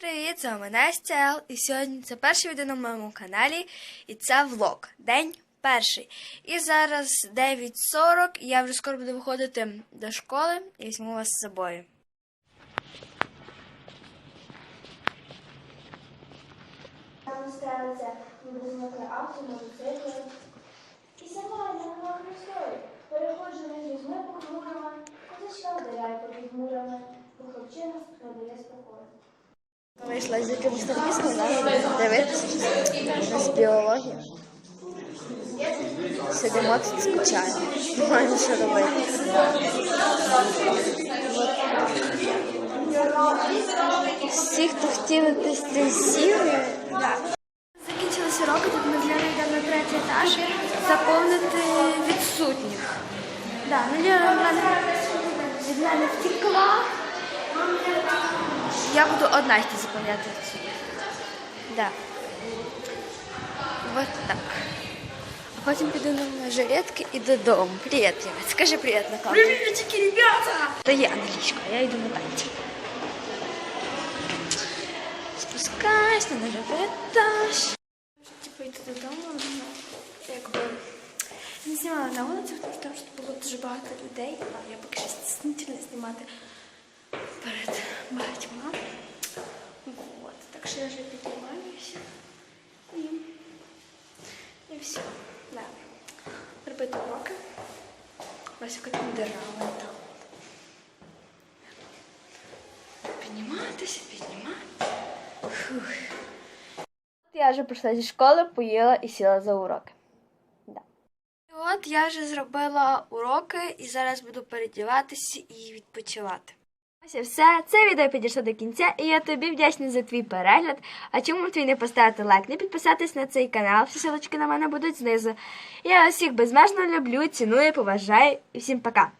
Привіт, з вами Настя Ел. І сьогодні це перше відео на моєму каналі, і це влог. День перший. І зараз 9.40, і я вже скоро буду виходити до школи і візьму вас з собою. Там стелиться, ніби зникли авто, мотоцикли. І сама я на. Переходжу між Вийшла з таркістом, дивитися з біології. Сидимо тут скучаємо. Маємо що робити. Всі, хто хотіли дистанційно, Закінчилися уроки, тут ми Ліною йдемо на третій етаж заповнити відсутніх. Да, ну в мене від мене втекла. Я буду одна йти заповняти відсутніх. Да. Вот так. А потім піду на жилетки і додому. Привіт, Ліна. Скажи привіт на камеру. Приветики, ребята! Та я Англічка, я йду на танці. Спускаюсь на нульовий етаж. Типу йти додому, ну, якби не знімала на вулицях, тому що там ж було дуже багато людей, а я поки що стіснительно знімати перед багатьма. Що вже піднімаюся. І, і все. Да. Робити уроки. Ось яка там дира вон там. Підніматися, підніматися. Фух. Я вже прийшла зі школи, поїла і сіла за уроки. От я вже зробила уроки і зараз буду передіватися і відпочивати. Ось все. Це відео підійшло до кінця, і я тобі вдячна за твій перегляд. А чому твій не поставити лайк, не підписатись на цей канал? Всі ссылочки на мене будуть знизу. Я усіх безмежно люблю, ціную, поважаю і всім пока.